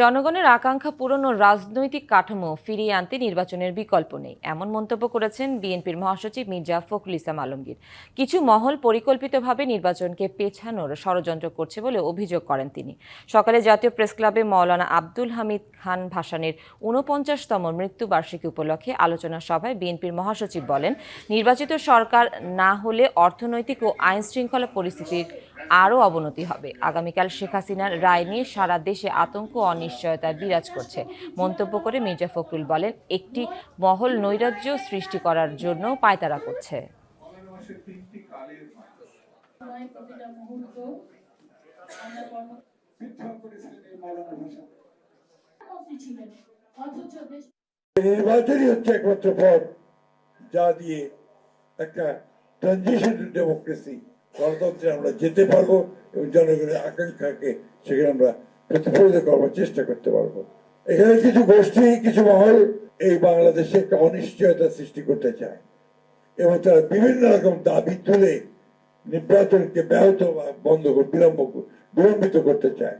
জনগণের আকাঙ্ক্ষা পূরণ ও রাজনৈতিক কাঠামো ফিরিয়ে আনতে নির্বাচনের বিকল্প নেই। এমন মন্তব্য করেছেন বিএনপির মহাসচিব মির্জা ফখরুল ইসলাম আলমগীর। কিছু মহল পরিকল্পিতভাবে নির্বাচনকে পেছানোর ষড়যন্ত্র করছে বলে অভিযোগ করেন তিনি। সকালে জাতীয় প্রেস ক্লাবে মাওলানা আব্দুল হামিদ খান ভাসানের ঊনপঞ্চাশতম মৃত্যুবার্ষিকী উপলক্ষে আলোচনা সভায় বিএনপির মহাসচিব বলেন, নির্বাচিত সরকার না হলে অর্থনৈতিক ও আইন শৃঙ্খলা পরিস্থিতির আরও অবনতি হবে। আগামীকাল শেখ হাসিনার রায় নিয়ে সারা দেশে আতঙ্ক অনিশ্চয়তা বিরাজ করছে। মন্তব্য করে মির্জা ফখরুল বলেন, একটি মহল নৈরাজ্য সৃষ্টি করার জন্য পায়তারা করছে। নির্বাচনই হচ্ছে একমাত্র পথ যা দিয়ে একটা ট্রানজিশন ডেমোক্রেসি গণতন্ত্রে আমরা যেতে পারব এবং জনগণের আকাঙ্ক্ষাকে সেখানে আমরা প্রতিফলিত করবার চেষ্টা করতে পারব। এখানে কিছু গোষ্ঠী, কিছু মহল এই বাংলাদেশে একটা অনিশ্চয়তা সৃষ্টি করতে চায় এবং তারা বিভিন্ন রকম দাবি তুলে নির্বাচনকে ব্যাহত বা বন্ধ, বিলম্ব, বিলম্বিত করতে চায়।